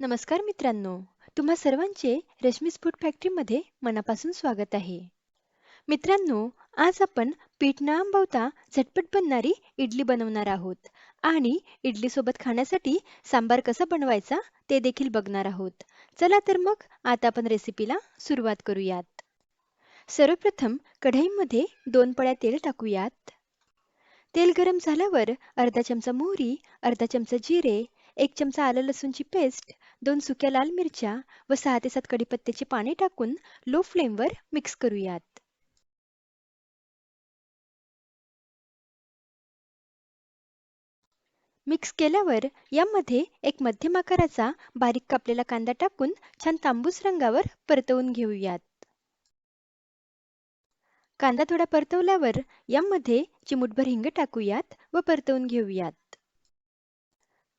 नमस्कार मित्रांनो तुम्हा सर्वांचे रश्मी स्फूट फॅक्टरीमध्ये मनापासून स्वागत आहे. मित्रांनो आज आपण पीठ न आंबवता झटपट बनणारी इडली बनवणार आहोत आणि इडलीसोबत खाण्यासाठी सांबार कसा बनवायचा ते देखील बघणार आहोत. चला तर मग आता आपण रेसिपीला सुरुवात करूयात. सर्वप्रथम कढईमध्ये दोन पळ्या तेल टाकूयात. तेल गरम झाल्यावर अर्धा चमचा मोहरी अर्धा चमचा जिरे एक चमचा आलं लसूणची पेस्ट दोन सुक्या लाल मिरच्या व सहा ते सात कडीपत्त्याचे पाणी टाकून लो फ्लेमवर मिक्स करूयात. मिक्स केल्यावर यामध्ये एक मध्यम आकाराचा बारीक कापलेला कांदा टाकून छान तांबूस रंगावर परतवून घेऊयात. कांदा थोडा परतवल्यावर यामध्ये चिमूटभर हिंग टाकूयात व परतवून घेऊयात.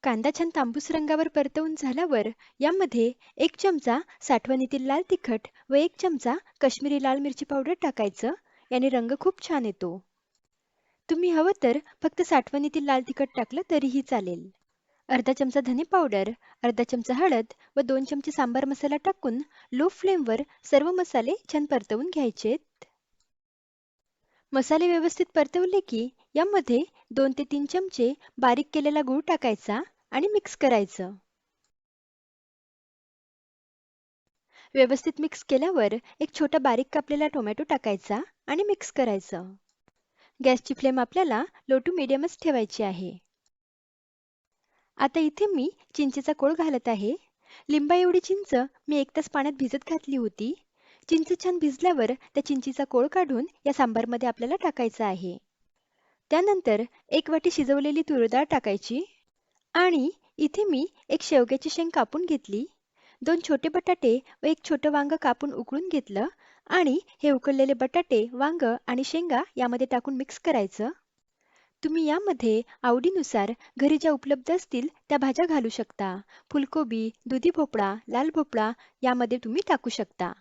कांदा छान तांबूस रंगावर परतवून झाल्यावर यामध्ये एक चमचा साठवणीतील लाल तिखट व एक चमचा कश्मीरी लाल मिरची पावडर टाकायचं. याने रंग खूप छान येतो. तुम्ही हवं तर फक्त साठवणीतील लाल तिखट टाकलं तरीही चालेल. अर्धा चमचा धने पावडर अर्धा चमचा हळद व दोन चमचे सांबार मसाला टाकून लो फ्लेमवर सर्व मसाले छान परतवून घ्यायचेत. मसाले व्यवस्थित परतवले की यामध्ये दोन ते तीन चमचे बारीक केलेला गूळ टाकायचा आणि मिक्स करायचं. व्यवस्थित मिक्स केल्यावर एक छोटा बारीक कापलेला टोमॅटो टाकायचा आणि मिक्स करायचं. गॅसची फ्लेम आपल्याला लो टू मिडियमच ठेवायची आहे. आता इथे मी चिंचेचा कोळ घालत आहे. लिंबा एवढी चिंच मी एक तास पाण्यात भिजत घातली होती. चिंच छान भिजल्यावर त्या चिंचीचा कोळ काढून या सांबारमध्ये आपल्याला टाकायचा आहे. त्यानंतर एक वाटी शिजवलेली तूर डाळ टाकायची आणि इथे मी एक शेवग्याची शेंग कापून घेतली. दोन छोटे बटाटे व एक छोटं वांग कापून उकळून घेतलं आणि हे उकळलेले बटाटे वांग आणि शेंगा यामध्ये टाकून मिक्स करायचं. तुम्ही यामध्ये आवडीनुसार घरी ज्या उपलब्ध असतील त्या भाज्या घालू शकता. फुलकोबी दुधी भोपळा लाल भोपळा यामध्ये तुम्ही टाकू शकता.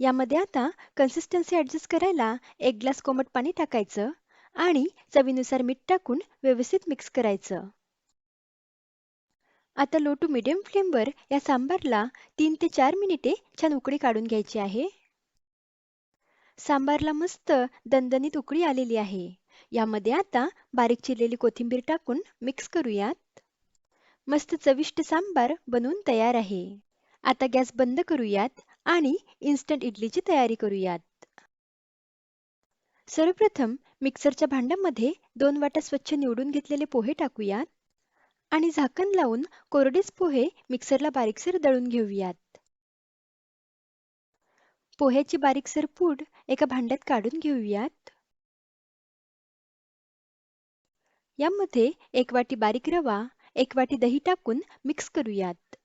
यामध्ये आता कन्सिस्टन्सी ॲडजस्ट करायला एक ग्लास कोमट पाणी टाकायचं. आणि चवीनुसार मीठ टाकून व्यवस्थित मिक्स करायचं. आता लो टू मिडियम फ्लेमवर या सांबारला तीन ते चार मिनिटे छान उकळी काढून घ्यायची आहे. सांबारला मस्त दणदणीत उकळी आलेली आहे. यामध्ये आता बारीक चिरलेली कोथिंबीर टाकून मिक्स करूयात. मस्त चविष्ट सांबार बनवून तयार आहे. आता गॅस बंद करूयात आणि इन्स्टंट इडलीची तयारी करूयात. सर्वप्रथम मिक्सरच्या भांड्यामध्ये दोन वाटा स्वच्छ निवडून घेतलेले पोहे टाकूयात आणि झाकण लावून कोरडेच पोहे मिक्सरला बारीकसर दळून घेऊयात. पोह्याची बारीकसर पूड एका भांड्यात काढून घेऊयात. यामध्ये एक वाटी बारीक रवा एक वाटी दही टाकून मिक्स करूयात.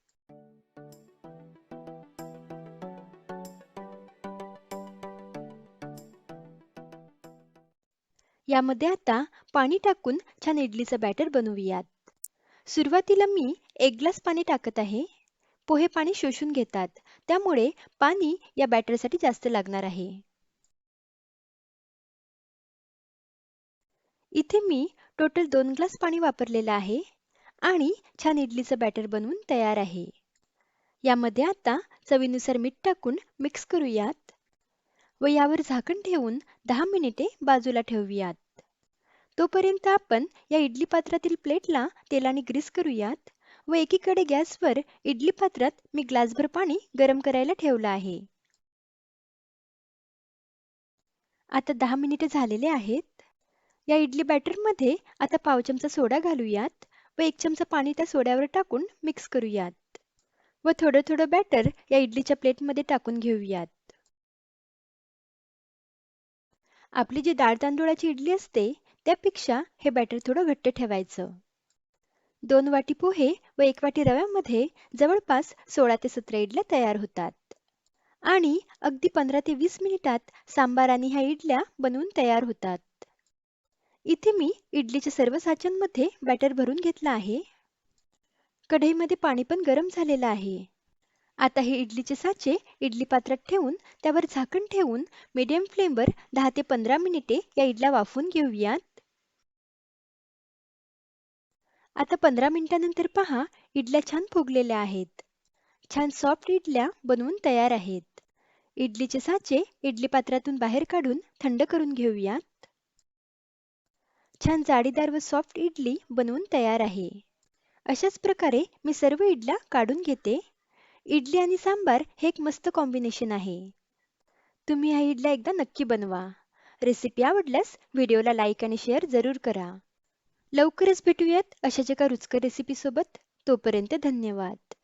यामध्ये आता पाणी टाकून छान इडलीचं बॅटर बनवूयात. सुरुवातीला मी एक ग्लास पाणी टाकत आहे. पोहे पाणी शोषून घेतात. त्यामुळे पाणी या बॅटरसाठी जास्त लागणार आहे. इथे मी टोटल दोन ग्लास पाणी वापरलेलं आहे आणि छान इडलीचं बॅटर बनवून तयार आहे. यामध्ये आता चवीनुसार मीठ टाकून मिक्स करूयात. व यावर झाकण ठेवून दहा मिनिटे बाजूला ठेवूयात. तोपर्यंत आपण या इडली पात्रातील प्लेटला तेलाने ग्रीस करूयात व एकीकडे गॅसवर इडली पात्रात मी ग्लासभर पाणी गरम करायला ठेवलं आहे. आता दहा मिनिटे झालेले आहेत. या इडली बॅटरमध्ये आता पाव चमचा सोडा घालूयात व एक चमचा पाणी त्या सोड्यावर टाकून मिक्स करूयात. व थोडं थोडं बॅटर या इडलीच्या प्लेटमध्ये टाकून घेऊयात. आपली जी डाळ तांदूळाची इडली असते त्यापेक्षा हे बॅटर थोडं घट्ट ठेवायचं. दोन वाटी पोहे व एक वाटी रव्यामध्ये जवळपास सोळा ते सतरा इडल्या तयार होतात. आणि अगदी पंधरा ते वीस मिनिटात सांबार आणि ह्या इडल्या बनवून तयार होतात. इथे मी इडलीच्या सर्व साच्यांमध्ये बॅटर भरून घेतलं आहे. कढईमध्ये पाणी पण गरम झालेलं आहे. आता हे इडलीचे साचे इडली पात्रात ठेवून त्यावर झाकण ठेवून मीडियम फ्लेमवर दहा ते पंधरा मिनिटे या इडल्या वाफवून घेऊयात. आता पंधरा मिनिटानंतर पहा इडल्या छान फुगलेल्या आहेत. छान सॉफ्ट इडल्या बनवून तयार आहेत. इडलीचे साचे इडली पात्रातून बाहेर काढून थंड करून घेऊयात. छान जाडीदार व सॉफ्ट इडली बनवून तयार आहे. अशाच प्रकारे मी सर्व इडल्या काढून घेते. इडली आणि सांबार हे एक मस्त कॉम्बिनेशन आहे. तुम्ही ह्या इडल्या एकदा नक्की बनवा. रेसिपी आवडल्यास व्हिडिओला लाईक आणि शेअर जरूर करा. लवकरच भेटूयात अशाच एका रुचकर रेसिपीसोबत तोपर्यंत धन्यवाद.